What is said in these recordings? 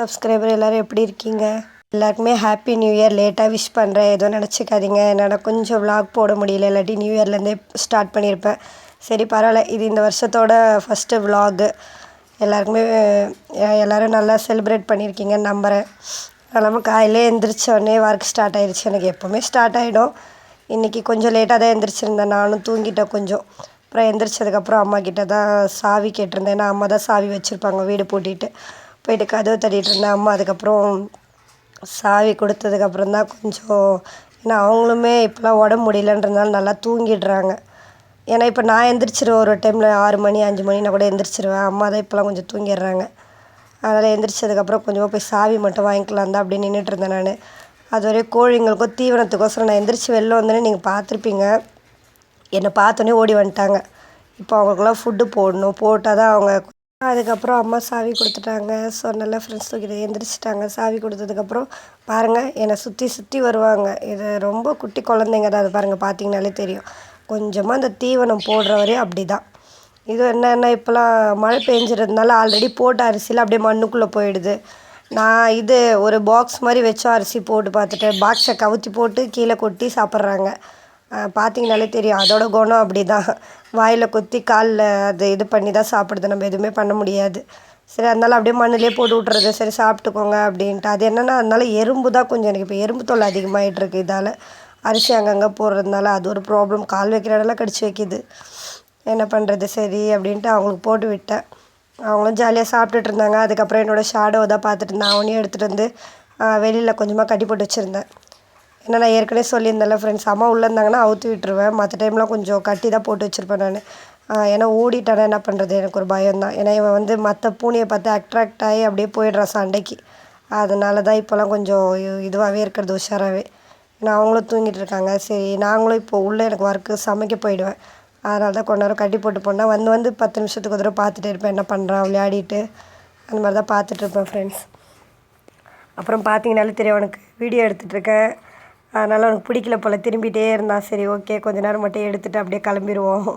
Subscriber எல்லோரும் எப்படி இருக்கீங்க? எல்லாருக்குமே ஹாப்பி நியூ இயர் லேட்டாக விஷ் பண்ணுறேன் எதுவும் நினச்சிக்காதீங்க. என்னால் கொஞ்சம் vlog போட முடியல. இல்லாட்டி நியூ இயர்லேருந்தே ஸ்டார்ட் பண்ணியிருப்பேன் சரி பரவாயில்ல. இது இந்த வருஷத்தோட ஃபஸ்ட்டு விலாகு எல்லாருக்குமே எல்லோரும் நல்லா செலிப்ரேட் பண்ணியிருக்கீங்கன்னு நம்புகிறேன் நம்ம காலையிலே எழுந்திரிச்சோடனே உடனே ஒர்க் ஸ்டார்ட் ஆயிடுச்சு எனக்கு எப்போவுமே ஸ்டார்ட் ஆகிடும் இன்றைக்கி கொஞ்சம் லேட்டாக தான் எழுந்திரிச்சிருந்தேன் நானும் தூங்கிட்டேன் கொஞ்சம். அப்புறம் எந்திரிச்சதுக்கப்புறம் அம்மா கிட்ட தான் சாவி கேட்டிருந்தேன். ஏன்னா அம்மா தான் சாவி வச்சுருப்பாங்க. வீடு பூட்டிட்டு. போயிட்டு கதவு தட்டிகிட்டு இருந்தேன். அம்மா அதுக்கப்புறம் சாவி கொடுத்ததுக்கப்புறம் தான் கொஞ்சம் ஏன்னா அவங்களுமே இப்போலாம் உடம்பு முடியலன்றதுனால நல்லா தூங்கிடுறாங்க. ஏன்னா இப்போ நான் எந்திரிச்சிருவேன். ஒரு டைமில் ஆறு மணி அஞ்சு மணினா கூட எந்திரிச்சிருவேன். அம்மா தான் இப்போலாம் கொஞ்சம் தூங்கிடுறாங்க. அதனால் எந்திரிச்சதுக்கப்புறம் கொஞ்சமாக போய் சாவி மட்டும் வாங்கிக்கலாம் தான் அப்படி நின்றுட்டு இருந்தேன் நான். அதுவரையும் கோழிங்களுக்கும் தீவனத்துக்கோசரம் நான் எந்திரிச்சு வெளில வந்தோடனே நீங்கள் பார்த்துருப்பீங்க. என்னை பார்த்தோன்னே ஓடி வந்துட்டாங்க. இப்போ அவங்களுக்குலாம் ஃபுட்டு போடணும். போட்டால் தான் அவங்க அதுக்கப்புறம் அம்மா சாவி கொடுத்துட்டாங்க. சொன்னல ஃப்ரெண்ட்ஸ் தூக்கிட்டு எந்திரிச்சிட்டாங்க. சாவி கொடுத்ததுக்கப்புறம் பாருங்கள் என்னை சுற்றி சுற்றி வருவாங்க. இது ரொம்ப குட்டி குழந்தைங்க தான். அது பாருங்கள் பார்த்தீங்கனாலே தெரியும். கொஞ்சமாக அந்த தீவனம் போடுற வரையும் அப்படி தான் இது என்னென்னா இப்போலாம் மழை பெஞ்சிறதுனால ஆல்ரெடி போட்ட அரிசியில் அப்படியே மண்ணுக்குள்ளே போயிடுது. நான் இது ஒரு பாக்ஸ் மாதிரி வச்சோம் அரிசி போட்டு பார்த்துட்டு பாக்ஸை கவுத்தி போட்டு கீழே கொட்டி சாப்பிட்றாங்க. பார்த்தீங்கனாலே தெரியும். அதோட குணம் அப்படி தான் வாயில் கொத்தி காலில் அது இது பண்ணி தான் சாப்பிடுது நம்ம எதுவுமே பண்ண முடியாது. சரி அதனால அப்படியே மண்ணிலே போட்டு விட்றது சரி சாப்பிட்டுக்கோங்க அப்படின்ட்டு. அது என்னென்னா அதனால எறும்பு தான் கொஞ்சம் எனக்கு. இப்போ எறும்பு தொல்லை அதிகமாகிட்டு இருக்கு இதால். அரிசி அங்கங்கே போடுறதுனால அது ஒரு ப்ராப்ளம் கால் வைக்கிற இடம்லாம் கடிச்சு வைக்கிது. என்ன பண்ணுறது சரி அப்படின்ட்டு அவங்களுக்கு போட்டு விட்டேன். அவங்களும் ஜாலியாக சாப்பிட்டுட்டு இருந்தாங்க. அதுக்கப்புறம் என்னோடய ஷேடோவை தான் பார்த்துட்டு இருந்தேன். அவனையும் எடுத்துகிட்டு வந்து வெளியில் கொஞ்சமாக கட்டி போட்டு வச்சுருந்தேன். ஏன்னா நான் ஏற்கனவே சொல்லியிருந்தேன்ல ஃப்ரெண்ட்ஸ் அம்மா உள்ளே இருந்தாங்கன்னா அவுத்து விட்டுருவேன். மற்ற டைம்லாம் கொஞ்சம் கட்டி தான் போட்டு வச்சுருப்பேன் நான். ஏன்னா ஓடிட்டானா என்ன பண்ணுறது எனக்கு ஒரு பயம் தான். ஏன்னா இவன் வந்து மற்ற பூனையை பார்த்து அட்ராக்ட் ஆகி அப்படியே போயிடுறான் சண்டைக்கு. அதனால தான் இப்போலாம் கொஞ்சம் இதுவாகவே இருக்கிறது உஷாராகவே ஏன்னா அவங்களும் தூங்கிட்டு இருக்காங்க. சரி நாங்களும் இப்போ உள்ளே எனக்கு ஒர்க்கு சமைக்க போயிடுவேன். அதனால தான் கொஞ்ச நேரம் கட்டி போட்டு போனால் வந்து வந்து பத்து நிமிஷத்துக்கு ஒரு தடவை பார்த்துட்டே இருப்பேன். என்ன பண்ணுறான் விளையாடிட்டு அந்த மாதிரி தான் பார்த்துட்டு இருப்பேன் ஃப்ரெண்ட்ஸ் அப்புறம் பார்த்தீங்கனாலே தெரியும் அவனுக்கு வீடியோ எடுத்துகிட்ருக்கேன் அதனால் அவனுக்கு பிடிக்கல போல் திரும்பிட்டே இருந்தான் சரி ஓகே கொஞ்ச நேரம் மட்டும் எடுத்துகிட்டு அப்படியே கிளம்பிடுவோம்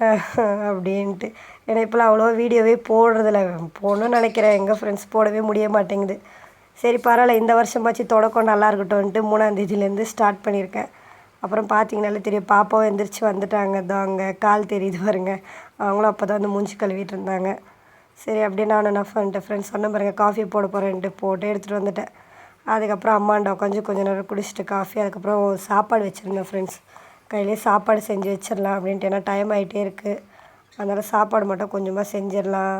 அப்படின்ட்டு. ஏன்னா இப்போலாம் அவ்வளோவா வீடியோவே போடுறதில்ல. போடணும்னு நினைக்கிறேன். எங்கள் ஃப்ரெண்ட்ஸ் போடவே முடிய மாட்டேங்குது. சரி பரவாயில்ல. இந்த வருஷமாச்சு தொடக்கம் நல்லா இருக்கட்டும்ன்ட்டு மூணாந்தேதியிலேருந்து ஸ்டார்ட் பண்ணியிருக்கேன். அப்புறம் பார்த்தீங்கனாலே தெரியும் பாப்பாவும் எந்திரிச்சு வந்துட்டாங்க. தான் அங்கே கால் தெரியுது பாருங்க. அவங்களும் அப்போ தான் வந்து மூஞ்சி கழுவிட்டு இருந்தாங்க. சரி அப்படியே நானும் என்ன பண்ணிட்டேன் ஃப்ரெண்ட்ஸ் சொன்ன பாருங்கள் காஃபி போட போகிறேன்ட்டு போட்டு எடுத்துகிட்டு வந்துட்டேன். அதுக்கப்புறம் அம்மாண்ட உட்காந்து கொஞ்சம் நேரம் குடிச்சிட்டு காஃபி அதுக்கப்புறம் சாப்பாடு வச்சுருந்தேன் ஃப்ரெண்ட்ஸ் கையிலே சாப்பாடு செஞ்சு வச்சிடலாம் அப்படின்ட்டு. ஏன்னா டைம் ஆகிட்டே இருக்குது அதனால் சாப்பாடு மட்டும் கொஞ்சமாக செஞ்சிடலாம்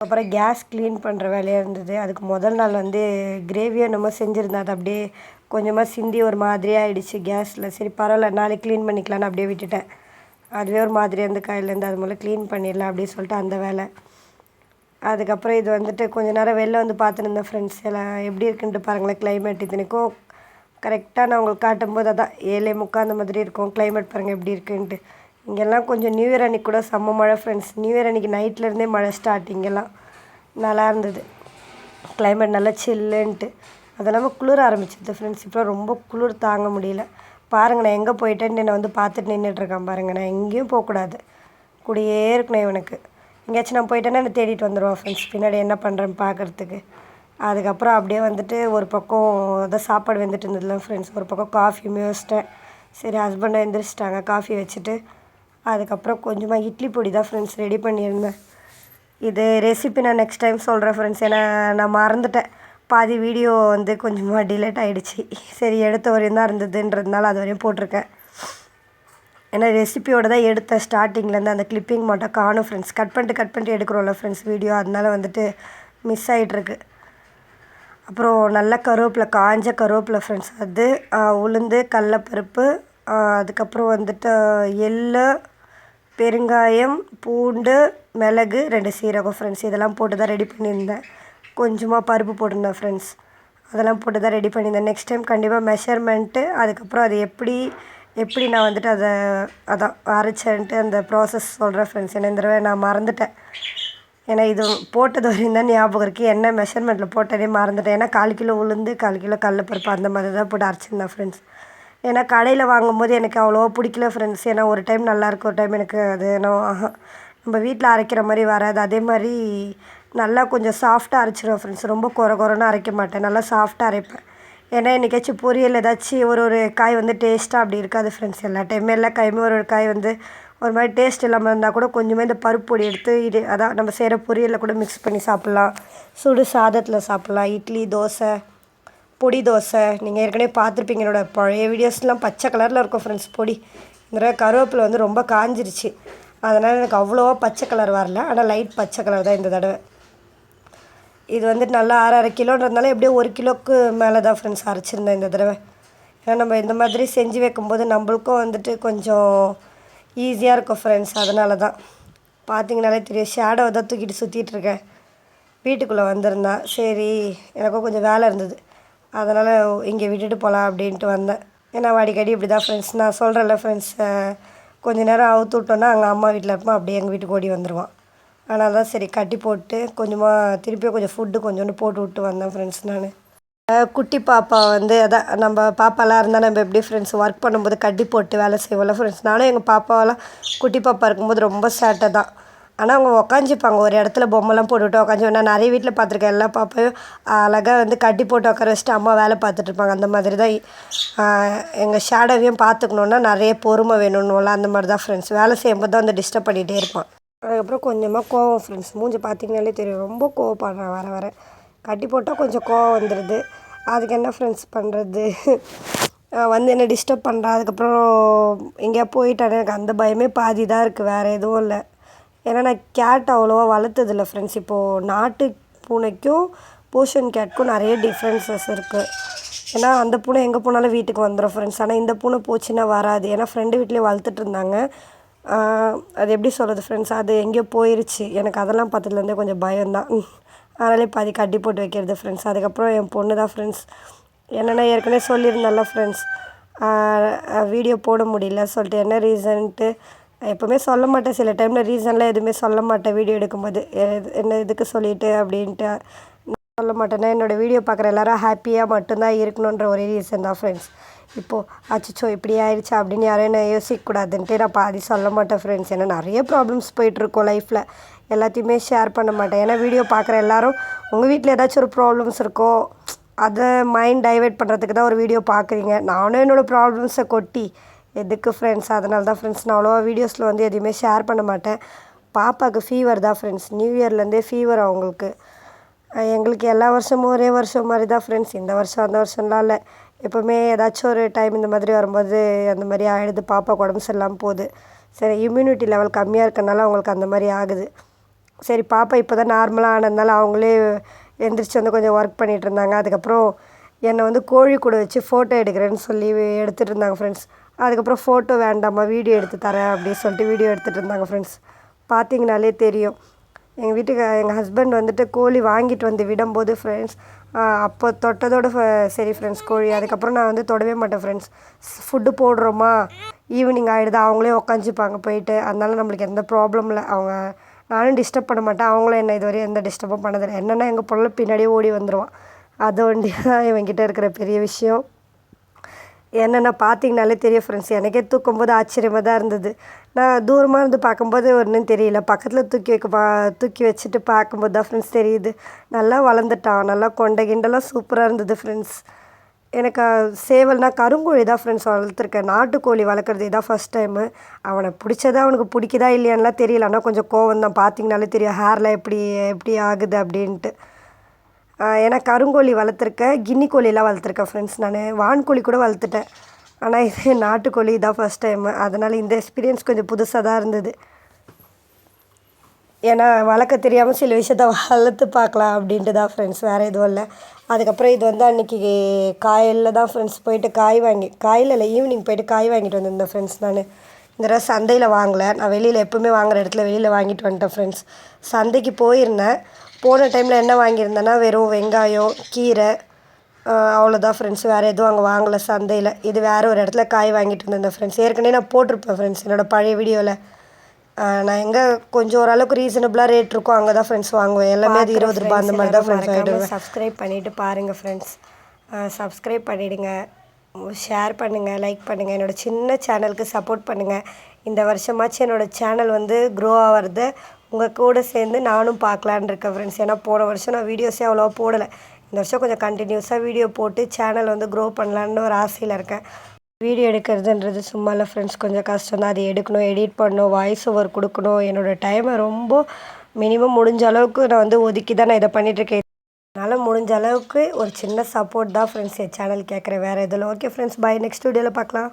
அப்புறம் கேஸ் க்ளீன் பண்ணுற வேலையாக இருந்தது. அதுக்கு முதல் நாள் வந்து கிரேவியோ என்னமோ செஞ்சுருந்தேன். அது அப்படியே கொஞ்சமாக சிந்தி ஒரு மாதிரி ஆகிடுச்சு கேஸில் சரி பரவாயில்ல நாளைக்கு க்ளீன் பண்ணிக்கலான்னு அப்படியே விட்டுட்டேன். அதுவே ஒரு மாதிரியாக இருந்து கையிலேருந்து அது மூலம் க்ளீன் பண்ணிடலாம் அப்படின்னு சொல்லிட்டு அந்த வேலை. அதுக்கப்புறம் இது வந்துட்டு கொஞ்ச நேரம் வெளில வந்து பார்த்துருந்தேன் இருந்தேன் ஃப்ரெண்ட்ஸ் எல்லாம் எப்படி இருக்குன்ட்டு பாருங்களேன் கிளைமேட் இத்தனைக்கும் கரெக்டாக நான் உங்களுக்கு காட்டும்போது அதான் ஏழே முக்கால் அந்த மாதிரி இருக்கும். கிளைமேட் பாருங்கள் எப்படி இருக்குன்ட்டு. இங்கெல்லாம் கொஞ்சம் நியூ இயர் அன்றைக்கி கூட செம்ம மழை ஃப்ரெண்ட்ஸ் நியூ இயர் அன்றைக்கி நைட்லேருந்தே மழை ஸ்டார்ட் இங்கெல்லாம். நல்லா இருந்தது. கிளைமேட் நல்லா சில்லுன்ட்டு அது இல்லாமல் குளிர ஆரம்பிச்சிது ஃப்ரெண்ட்ஸ் இப்போ ரொம்ப குளிர் தாங்க முடியல. பாருங்கள் நான் எங்கே போயிட்டேன்னு என்னை வந்து பார்த்துட்டு நின்றுட்டுருக்கான் பாருங்கள் நான் எங்கேயும் போகக்கூடாது. கூடியே இருக்கணும் இவனுக்கு. எங்கேயாச்சும் நான் போயிட்டேன்னா என்னை தேடிட்டு வந்துடுவான் ஃப்ரெண்ட்ஸ் பின்னாடி என்ன பண்ணுறேன்னு பார்க்குறதுக்கு. அதுக்கப்புறம் அப்படியே வந்துட்டு ஒரு பக்கம் அதான் சாப்பாடு வெந்துட்டு இருந்ததுல ஃப்ரெண்ட்ஸ் ஒரு பக்கம் காஃபியுமே வச்சிட்டேன் சரி ஹஸ்பண்டை எழுந்திரிச்சிட்டாங்க காஃபி வச்சுட்டு. அதுக்கப்புறம் கொஞ்சமாக இட்லி பொடி தான் ஃப்ரெண்ட்ஸ் ரெடி பண்ணியிருந்தேன். இது ரெசிபி நான் நெக்ஸ்ட் டைம் சொல்கிறேன் ஃப்ரெண்ட்ஸ் ஏன்னா நான் மறந்துட்டேன். பாதி வீடியோ வந்து கொஞ்சமாக டிலேட் ஆகிடுச்சி சரி எடுத்த வரையும் தான் இருந்ததுன்றதுனால அது வரையும் போட்டிருக்கேன். ஏன்னா ரெசிபியோட தான் எடுத்தேன் ஸ்டார்டிங்லேருந்து அந்த கிளிப்பிங் மட்டும் காணும் ஃப்ரெண்ட்ஸ் கட் பண்ணிட்டு கட் பண்ணிட்டு எடுக்கிறோம்ல ஃப்ரெண்ட்ஸ் வீடியோ அதனால வந்துட்டு மிஸ் ஆகிட்டுருக்கு அப்புறம் நல்ல கருவேப்பிலை காஞ்ச கருவேப்பிலை ஃப்ரெண்ட்ஸ் அது உளுந்து கடலப்பருப்பு அதுக்கப்புறம் வந்துட்டு எள்ளு பெருங்காயம் பூண்டு மிளகு ரெண்டு சீரகம் ஃப்ரெண்ட்ஸ் இதெல்லாம் போட்டு தான் ரெடி பண்ணியிருந்தேன். கொஞ்சமாக பருப்பு போட்டிருந்தேன் ஃப்ரெண்ட்ஸ் அதெல்லாம் போட்டு தான் ரெடி பண்ணியிருந்தேன். நெக்ஸ்ட் டைம் கண்டிப்பாக மெஷர்மெண்ட்டு அதுக்கப்புறம் அது எப்படி எப்படி நான் வந்துட்டு அதை அதான் அரைச்சேன்ட்டு அந்த ப்ராசஸ் சொல்கிறேன் ஃப்ரெண்ட்ஸ் ஏன்னா இந்த தடவை நான் மறந்துட்டேன். ஏன்னா இது போட்டது வரையும் தான் ஞாபகம் இருக்குது என்ன மெஷர்மெண்ட்டில் போட்டதே மறந்துட்டேன். ஏன்னா கால் கிலோ உளுந்து கால் கிலோ கடலப்பருப்பு அந்த மாதிரி தான் போட்டு அரைச்சிருந்தேன் ஃப்ரெண்ட்ஸ் ஏன்னா கடையில் வாங்கும்போது எனக்கு அவ்வளோவா பிடிக்கல ஃப்ரெண்ட்ஸ் ஏன்னா ஒரு டைம் நல்லாயிருக்கு ஒரு டைம் எனக்கு அது என்ன ஆஹா. நம்ம வீட்டில் அரைக்கிற மாதிரி வராது. அதே மாதிரி நல்லா கொஞ்சம் சாஃப்டாக அரைச்சிடுவேன் ஃப்ரெண்ட்ஸ் ரொம்ப குறை குறைன்னு அரைக்க மாட்டேன். நல்லா சாஃப்டாக அரைப்பேன். ஏன்னா என்றைக்காச்சும் பொரியல் ஏதாச்சும் ஒரு ஒரு காய் வந்து டேஸ்ட்டாக அப்படி இருக்காது ஃப்ரெண்ட்ஸ் எல்லா டைமே எல்லா காயுமே ஒரு ஒரு காய் வந்து ஒரு மாதிரி டேஸ்ட் இல்லாமல் இருந்தால் கூட கொஞ்சமே இந்த பருப்பு பொடி எடுத்து இது அதான் நம்ம செய்கிற பொரியலில் கூட மிக்ஸ் பண்ணி சாப்பிட்லாம். சுடு சாதத்தில் சாப்பிட்லாம். இட்லி தோசை பொடி தோசை. நீங்கள் ஏற்கனவே பார்த்துருப்பீங்க. என்னோடய பழைய வீடியோஸ்லாம் பச்சை கலரில் இருக்கும் ஃப்ரெண்ட்ஸ் பொடி. இந்த கருவேப்பிலை வந்து ரொம்ப காஞ்சிருச்சு. அதனால் எனக்கு அவ்வளோவா பச்சை கலர் வரல. ஆனால் லைட் பச்சை கலர் தான் இந்த தடவை. இது வந்துட்டு நல்லா அரை அரை கிலோன்றதுனால எப்படியும் ஒரு கிலோவுக்கு மேலே தான் ஃப்ரெண்ட்ஸ் அரைச்சிருந்தேன் இந்த தடவை. ஏன்னா நம்ம இந்த மாதிரி செஞ்சு வைக்கும்போது நம்மளுக்கும் வந்துட்டு கொஞ்சம் ஈஸியாக இருக்கும் ஃப்ரெண்ட்ஸ் அதனால தான் பார்த்தீங்கனாலே தெரியும். ஷேடோவை தான் தூக்கிட்டு சுற்றிட்டுருக்கேன் வீட்டுக்குள்ளே வந்திருந்தேன் சரி எனக்கும் கொஞ்சம் வேலை இருந்தது. அதனால் இங்கே விட்டுட்டு போகலாம் அப்படின்ட்டு வந்தேன். ஏன்னா அடிக்கடி இப்படி தான் ஃப்ரெண்ட்ஸ் நான் சொல்கிறேன்ல ஃப்ரெண்ட்ஸை கொஞ்ச நேரம் அவுத்து விட்டோன்னா அங்கே அம்மா வீட்டில் இருப்போம். அப்படியே எங்கள் வீட்டுக்கு ஓடி வந்துடுவான் ஆனால் தான் சரி கட்டி போட்டு கொஞ்சமாக திருப்பியும் கொஞ்சம் ஃபுட்டு கொஞ்சோண்டு போட்டு விட்டு வந்தேன் ஃப்ரெண்ட்ஸ் நான். குட்டி பாப்பா வந்து அதான் நம்ம பாப்பாலாம் இருந்தால் நம்ம எப்படி ஃப்ரெண்ட்ஸ் ஒர்க் பண்ணும்போது கட்டி போட்டு வேலை செய்வோம்ல ஃப்ரெண்ட்ஸ் நானும் எங்கள் பாப்பாவெல்லாம் குட்டி பாப்பா இருக்கும்போது ரொம்ப சேட்டை தான் ஆனால் அவங்க உக்காஞ்சிப்பாங்க ஒரு இடத்துல பொம்மைலாம் போட்டுவிட்டு உக்காஞ்சி நான் நிறைய வீட்டில் பார்த்துருக்கேன் எல்லா பாப்பையும் அழகாக வந்து கட்டி போட்டு உட்கார வச்சுட்டு அம்மா வேலை பார்த்துட்டு இருப்பாங்க. அந்த மாதிரி தான் எங்கள் ஷேடோவையும் பார்த்துக்கணுன்னா நிறைய பொறுமை வேணும்னுல அந்த மாதிரி தான் ஃப்ரெண்ட்ஸ் வேலை செய்யும்போது தான் வந்து டிஸ்டர்ப் பண்ணிகிட்டே இருப்பான். அதுக்கப்புறம் கொஞ்சமாக கோவம் ஃப்ரெண்ட்ஸ் மூஞ்சி பார்த்தீங்கனாலே தெரியும். ரொம்ப கோவப்படுறேன் வர வர. கட்டி போட்டால் கொஞ்சம் கோவம் வந்துடுது அதுக்கு என்ன ஃப்ரெண்ட்ஸ் பண்ணுறது வந்து என்ன டிஸ்டர்ப் பண்ணுறா அதுக்கப்புறம் எங்கேயா போயிட்டானே எனக்கு அந்த பயமே பாதி தான் இருக்குது வேறு எதுவும் இல்லை. ஏன்னா நான் கேட் அவ்வளோவா வளர்த்ததில்ல ஃப்ரெண்ட்ஸ் இப்போது நாட்டு பூனைக்கும் போஷன் கேட்க்கும் நிறைய டிஃப்ரென்சஸ் இருக்குது ஏன்னா அந்த பூனை எங்கே போனாலும் வீட்டுக்கு வந்துடும் ஃப்ரெண்ட்ஸ் ஆனால் இந்த பூனை போச்சுன்னா வராது. ஏன்னா ஃப்ரெண்டு வீட்லேயே வளர்த்துட்டு இருந்தாங்க. அது எப்படி சொல்கிறது ஃப்ரெண்ட்ஸ் அது எங்கேயோ போயிருச்சு. எனக்கு அதெல்லாம் பார்த்ததுலேருந்தே கொஞ்சம் பயம்தான். அதனாலே பாதி கட்டி போட்டு வைக்கிறது ஃப்ரெண்ட்ஸ் அதுக்கப்புறம் என் பொண்ணு தான் ஃப்ரெண்ட்ஸ் என்னென்னா ஏற்கனவே சொல்லியிருந்தேன்ல ஃப்ரெண்ட்ஸ் வீடியோ போட முடியல. சொல்லிட்டு என்ன ரீசன்ட்டு எப்போவுமே சொல்ல மாட்டேன். சில டைமில் ரீசன்லாம் எதுவுமே சொல்ல மாட்டேன். வீடியோ எடுக்கும்போது. என்ன இதுக்கு சொல்லிட்டு அப்படின்ட்டு. சொல்ல மாட்டேன்னா என்னோடய வீடியோ பார்க்குற எல்லாரும் ஹாப்பியாக மட்டும்தான் இருக்கணுன்ற ஒரே ரீசன் தான் ஃப்ரெண்ட்ஸ் இப்போது அச்சோ இப்படி ஆயிடுச்சு அப்படின்னு யாரும் என்ன யோசிக்கக்கூடாதுன்ட்டு நான் பாதி சொல்ல மாட்டேன் ஃப்ரெண்ட்ஸ் ஏன்னா நிறைய ப்ராப்ளம்ஸ் போயிட்டுருக்கோம் லைஃப்பில் எல்லாத்தையுமே ஷேர் பண்ண மாட்டேன். ஏன்னா வீடியோ பார்க்குற எல்லோரும் உங்கள் வீட்டில் ஏதாச்சும் ஒரு ப்ராப்ளம்ஸ் இருக்கோ அதை மைண்ட் டைவெர்ட் பண்ணுறதுக்கு தான் ஒரு வீடியோ பார்க்குறீங்க. நானும் என்னோடய ப்ராப்ளம்ஸை கொட்டி எதுக்கு ஃப்ரெண்ட்ஸ் அதனால தான் ஃப்ரெண்ட்ஸ் நான் அவ்வளோவா வீடியோஸில் வந்து எதுவுமே ஷேர் பண்ண மாட்டேன். பாப்பாவுக்கு ஃபீவர் தான் ஃப்ரெண்ட்ஸ் நியூ இயர்லேருந்தே ஃபீவர் அவங்களுக்கு. எங்களுக்கு எல்லா வருஷமும் ஒரே வருஷம் மாதிரி தான் ஃப்ரெண்ட்ஸ் இந்த வருஷம் அந்த வருஷம்லாம் இல்லை. எப்போவுமே ஏதாச்சும் ஒரு டைம் இந்த மாதிரி வரும்போது அந்த மாதிரி ஆகிடுது பாப்பா உடம்பு சரியில்லாமல் போகுது. சரி இம்யூனிட்டி லெவல் கம்மியாக இருக்கனால அவங்களுக்கு அந்த மாதிரி ஆகுது. சரி பாப்பா இப்போ தான் நார்மலாக ஆனதுனால அவங்களே எந்திரிச்சு வந்து கொஞ்சம் ஒர்க் பண்ணிகிட்டு இருந்தாங்க. அதுக்கப்புறம் என்னை வந்து கோழி கூட வச்சு ஃபோட்டோ எடுக்கிறேன்னு சொல்லி எடுத்துகிட்டு இருந்தாங்க ஃப்ரெண்ட்ஸ் அதுக்கப்புறம் ஃபோட்டோ வேண்டாமா வீடியோ எடுத்து தரேன் அப்படின்னு சொல்லிட்டு வீடியோ எடுத்துகிட்டு இருந்தாங்க ஃப்ரெண்ட்ஸ் பார்த்தீங்கனாலே தெரியும். எங்கள் வீட்டுக்கு எங்கள் ஹஸ்பண்ட் வந்துட்டு கோழி வாங்கிட்டு வந்து விடும்போது ஃப்ரெண்ட்ஸ் அப்போ தொட்டதோட சரி ஃப்ரெண்ட்ஸ் கோழி. அதுக்கப்புறம் நான் வந்து தொடவே மாட்டேன் ஃப்ரெண்ட்ஸ் ஃபுட்டு போடுறோமா? ஈவினிங் ஆகிடுது அவங்களே உக்காஞ்சிப்பாங்க போயிட்டு. அதனால நம்மளுக்கு எந்த ப்ராப்ளம் இல்லை. அவங்க நானும் டிஸ்டர்ப் பண்ண மாட்டேன். அவங்களும் என்ன இதுவரையும் எந்த டிஸ்டர்பும் பண்ணதில்லை. என்னென்னா எங்கள் பொருள் பின்னாடியே ஓடி வந்துடுவான் அது ஒண்டி தான் இவங்கிட்ட இருக்கிற பெரிய விஷயம். என்னென்ன பார்த்தீங்கனாலே தெரியும் ஃப்ரெண்ட்ஸ் எனக்கே தூக்கும்போது ஆச்சரியமாக தான் இருந்தது. நான் தூரமாக இருந்து பார்க்கும்போது ஒன்றும் தெரியல. பக்கத்தில் தூக்கி வைக்க பா தூக்கி வச்சுட்டு பார்க்கும்போது தான் ஃப்ரெண்ட்ஸ் தெரியுது. நல்லா வளர்ந்துட்டான். நல்லா கொண்டை கிண்டெல்லாம் சூப்பராக இருந்தது ஃப்ரெண்ட்ஸ் எனக்கு சேவல்னால் கருங்கோழி தான் ஃப்ரெண்ட்ஸ் வளர்த்துருக்கேன். நாட்டுக்கோழி வளர்க்குறது இதான் ஃபஸ்ட் டைமு அவனை பிடிச்சதா அவனுக்கு பிடிக்குதா இல்லையான்லாம் தெரியல. ஆனால் கொஞ்சம் கோவம் தான் பார்த்தீங்கனாலே தெரியும் ஹேர்லாம் எப்படி எப்படி ஆகுது அப்படின்ட்டு. ஏன்னா கருங்கோழி வளர்த்துருக்கேன் கின்னி கோழிலாம் வளர்த்துருக்கேன் ஃப்ரெண்ட்ஸ் நான் வான்கோழி கூட வளர்த்துட்டேன். ஆனால் இது நாட்டுக்கோழி இதான் ஃபஸ்ட் டைம் அதனால் இந்த எக்ஸ்பீரியன்ஸ் கொஞ்சம் புதுசாக தான் இருந்தது. ஏன்னா வளர்க்க தெரியாமல் சில விஷயத்த வளர்த்து பார்க்கலாம் அப்படின்ட்டு தான் ஃப்ரெண்ட்ஸ் வேறு எதுவும் இல்லை. அதுக்கப்புறம் இது வந்து அன்றைக்கி காயில் தான் ஃப்ரெண்ட்ஸ் போயிட்டு காய் வாங்கி காயில் இல்லை ஈவினிங் போயிட்டு காய் வாங்கிட்டு வந்திருந்தேன் ஃப்ரெண்ட்ஸ் நான். இந்த தடவை சந்தையில் வாங்கலை. நான் வெளியில் எப்போவுமே வாங்குகிற இடத்துல வெளியில் வாங்கிட்டு வந்துட்டேன் ஃப்ரெண்ட்ஸ் சந்தைக்கு போயிருந்தேன். போன டைமில் என்ன வாங்கியிருந்தேன்னா வெறும் வெங்காயம் கீரை அவ்வளோதான் ஃப்ரெண்ட்ஸ் வேறு எதுவும் அங்கே வாங்கலை சந்தையில். இது வேறு ஒரு இடத்துல காய் வாங்கிட்டு இருந்தேன் ஃப்ரெண்ட்ஸ் ஏற்கனவே நான் போட்டிருப்பேன் ஃப்ரெண்ட்ஸ் என்னோடய பழைய வீடியோவில் நான் எங்கே கொஞ்சம் ஓரளவுக்கு ரீசனபிளாக ரேட் இருக்கும் அங்கே தான் ஃப்ரெண்ட்ஸ் வாங்குவேன். எல்லாமே அது இருபது ரூபா அந்த மாதிரி தான் ஃப்ரெண்ட்ஸ் வாங்கிட்டு சப்ஸ்கிரைப் பண்ணிவிட்டு பாருங்கள் ஃப்ரெண்ட்ஸ் சப்ஸ்கிரைப் பண்ணிவிடுங்க ஷேர் பண்ணுங்கள் லைக் பண்ணுங்கள் என்னோடய சின்ன சேனலுக்கு சப்போர்ட் பண்ணுங்கள் இந்த வருஷமாச்சும் என்னோடய சேனல் வந்து க்ரோ ஆகிறது உங்கள் கூட சேர்ந்து நானும் பார்க்கலான்னு இருக்கேன் ஃப்ரெண்ட்ஸ் ஏன்னா போன வருஷம் நான் வீடியோஸே அவ்வளோவா போடலை. இந்த வருஷம் கொஞ்சம் கண்டினியூஸாக வீடியோ போட்டு சேனல் வந்து க்ரோ பண்ணலான்னு ஒரு ஆசையில் இருக்கேன். வீடியோ எடுக்கிறதுன்றது சும்மா இல்லை ஃப்ரெண்ட்ஸ் கொஞ்சம் கஷ்டம் தான். அது எடுக்கணும் எடிட் பண்ணணும் வாய்ஸ் ஓவர் கொடுக்கணும். என்னோடய டைமை ரொம்ப மினிமம் முடிஞ்ச அளவுக்கு நான் வந்து ஒதுக்கி தான் நான் இதை பண்ணிகிட்ருக்கேன் அதனால் முடிஞ்ச அளவுக்கு ஒரு சின்ன சப்போர்ட் தான் ஃப்ரெண்ட்ஸ் என் சேனல் கேட்குறேன் வேறு எதில்? ஓகே ஃப்ரெண்ட்ஸ் பை நெக்ஸ்ட் வீடியோவில் பார்க்கலாம்.